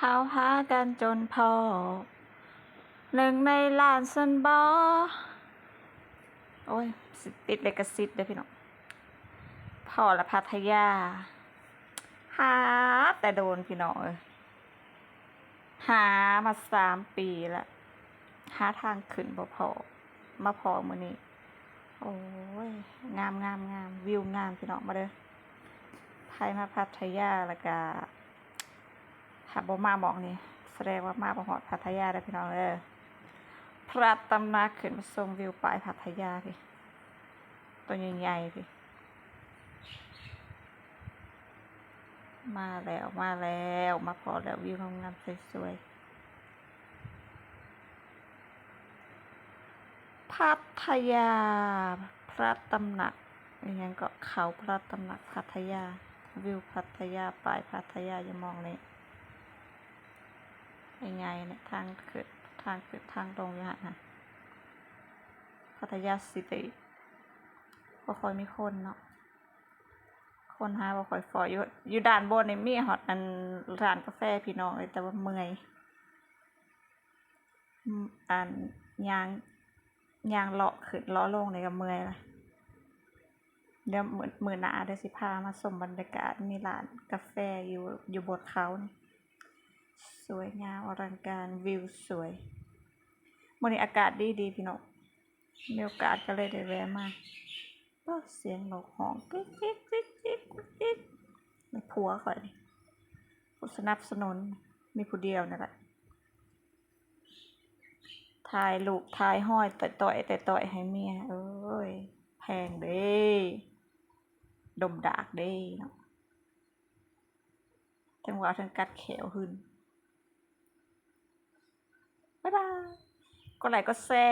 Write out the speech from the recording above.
หาวหากันจนพอ หนึ่งในล้านสันบอโอ้ย ติดเลกสิทธิ์เด้อพี่น้องพอละพัทยาหาแต่โดนพี่น้องเอ้ยหามาสามปีละหาทางขึ้นบ่พอ มาพอมือนี้ โอ้ย งามงามงามวิวงามพี่น้องมาเด้อไทยมาพัทยาล้วก็ หาบ่มาบอกนี่แสดงว่ามาบ่ฮอดพัทยาได้พี่น้องเด้อพระตำหนักขึ้นมาชมวิวปลายพัทยาพี่ตัวใหญ่ๆพี่มาแล้วมาแล้วมาพอแล้ววิวงามๆสวยๆพัทยา พระตำหนักอย่างนั้นก็เขาพระตำหนักพัทยา วิวพัทยาปลายพัทยาอย่ามองเลย ยังไงเนี่ยทางขึ้นทางขึ้นทางลงอยู่ฮะนะพัทยาซิตี้ก็ค่อยมีคนเนาะคนหาบ่ค่อยฟออยู่อยู่ด้านบนนี่มีฮอตอันร้านกาแฟพี่น้องเลยแต่ว่าเมื่อยอันยางยางเลาะขึ้นลาะลงนี่ก็เมื่อยละเดี๋ยวมื้อมื้อหน้าเดี๋ยวสิพามาชมบรรยากาศมีร้านกาแฟอยู่อยู่บนเขานี่ สวยงามอลังการวิวสวยมื้อนี้อากาศดีดีพี่น้องมีโอกาสก็เลยได้แวะมาก็เสียงนกหองกิ๊กกิ๊กกิ๊กกิ๊กกิ๊กไม่ผัวข่อยนี่ผู้สนับสนุนมีผู้เดียวนั่นแหละถ่ายลูกถ่ายห้อยต่อยต่อยต่ต่อยให้เมียเอ้ยแพงเด้ดมดากเด้เนาะทั้งว่าทั้งกัดแขวหึน บ๊ายบาย ก็ไหลค์ก็แซ่